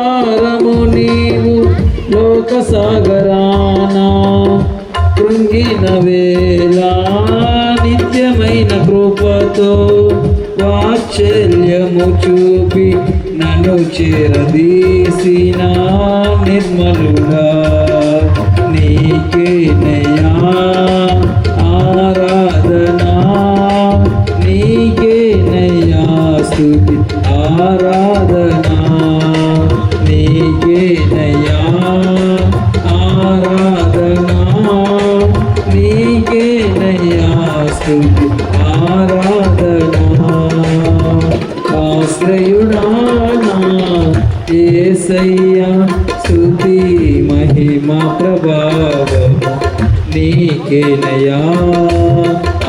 సారము నీవు లోక సాగరాన కృంగిన వేళ నిత్యమైన కృపతో వాత్సల్యము చూపి నన్ను చేరదీసిన నిర్మలుడా. నీకేనయా ఆరాధనా. నీకేనయా స్తుతి ఆరా ఏసయ్యా స్తుతి మహిమ ప్రభావం నీకేనయా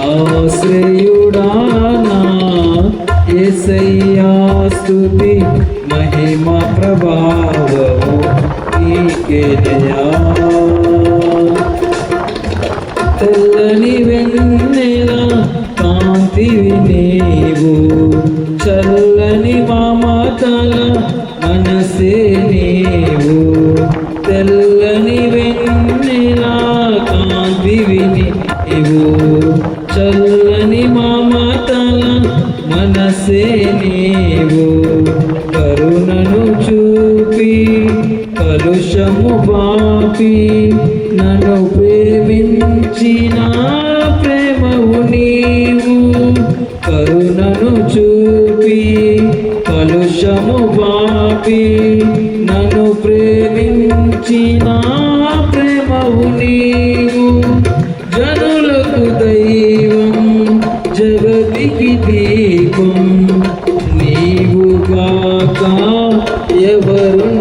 ఆశ్రయుడానా ఏసయ్యా స్తుతి మహిమ ప్రభావము నీకేనయా తెల్లని వెన్నెల కాంతివి నీవు చల్లని మమతల మనసే నీవు. తెల్లని వెన్నెల కాంతివి నీవు. చల్లని మామతల మనసే నీవు. కరుణను చూపి కలుషము పాపి కలుషము బాపి నన్ను ప్రేమించిన ప్రేమవు నీవు. జనులకు దైవం జగతికి దీపం. నీవు కాక ఎవరు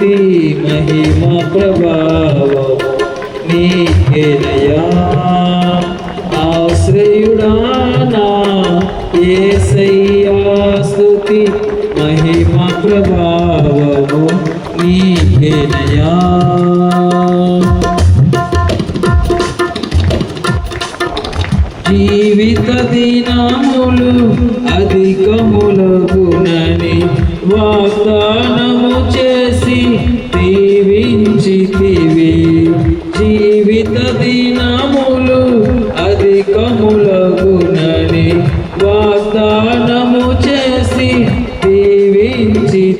స్తుతి మహిమ ప్రభావము నీకేనయా ఆశ్రయుడానా ఏసయ్య స్తుతి మహిమ ప్రభావము నీకేనయా జీవిత దినములు అధికములగునని వాగ్దానము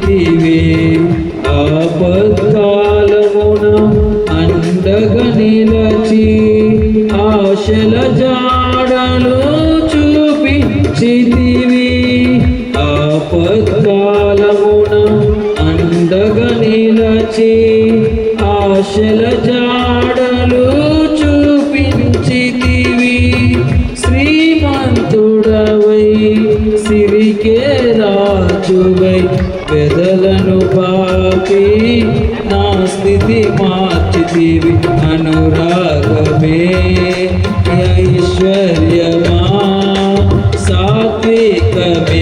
దీవించితివి ఆపత్కాలమున అండగా నిలచి ఆశల జాడలు చూపించితివి. ఆపత్కాలమున అండగా నిలచి రాజువై పెదలను పాపి నా స్థితి మార్చితివి. అనురాగమే. ఐశ్వర్యమా సాత్వికమే.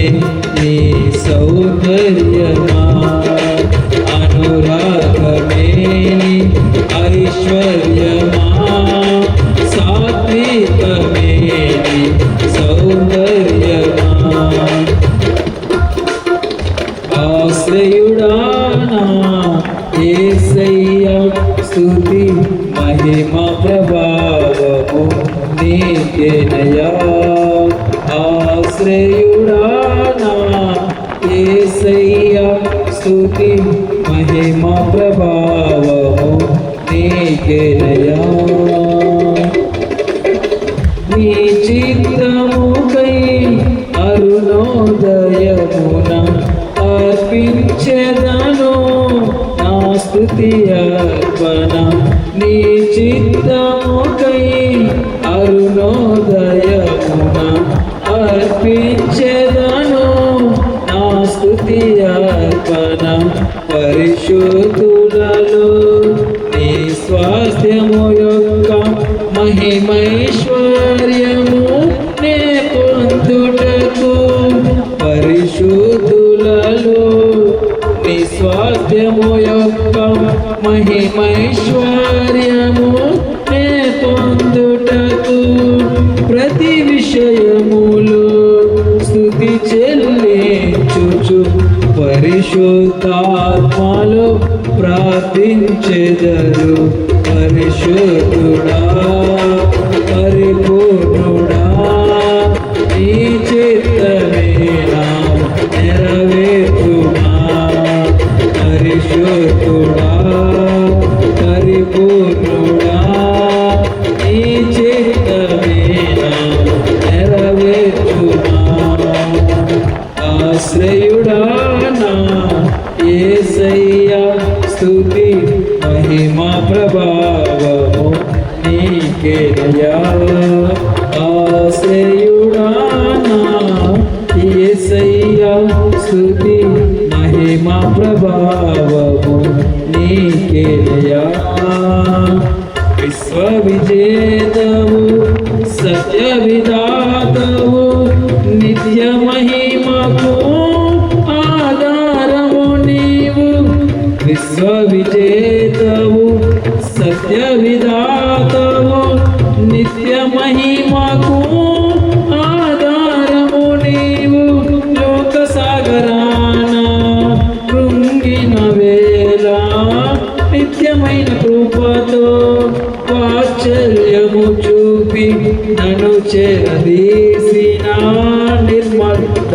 ఆశ్రయుడానా ఏసయ్య స్తుతి మహిమ ప్రభావము నీకేనయా ఆశ్రయుడానా ఏసయ్య స్తుతి మహిమ ప్రభావము నీకేనయా నీ చిత్రముకై అరుణోదయమున చేదను నా స్తుతి అర్పణ. నీ చిత్తముకై అరుణోదయమున అర్పించేదను. నా స్తుతి స్వాస్థ్యము యొక్క మహిమైశ్వర్యము నే పొందుటకు ప్రతి విషయములు స్థుతి చెల్లించుచు పరిశుద్ధాత్మలు ప్రార్థించెదరు. పరిశుద్ధుడా పరిపూర్ణుడా. ప్రభావము నీకేనయ్యా ఆశ్రయుడా నా యేసయ్యా స్తుతి మహిమా ప్రభావము నీకేనయ్యా విశ్వవిజేతవు సత్య విధాతవు నిత్య మహిమకు ఆధారము నీవు విశ్వవిజేతవు సత్య విధాతవు నిత్య మహిమకు ఆధారము నీవు. లోక సాగరాన కృంగిన వేళ నిత్యమైన కృపతో వాత్సల్యము చూపి నన్ను చేరదీసిన నిర్మత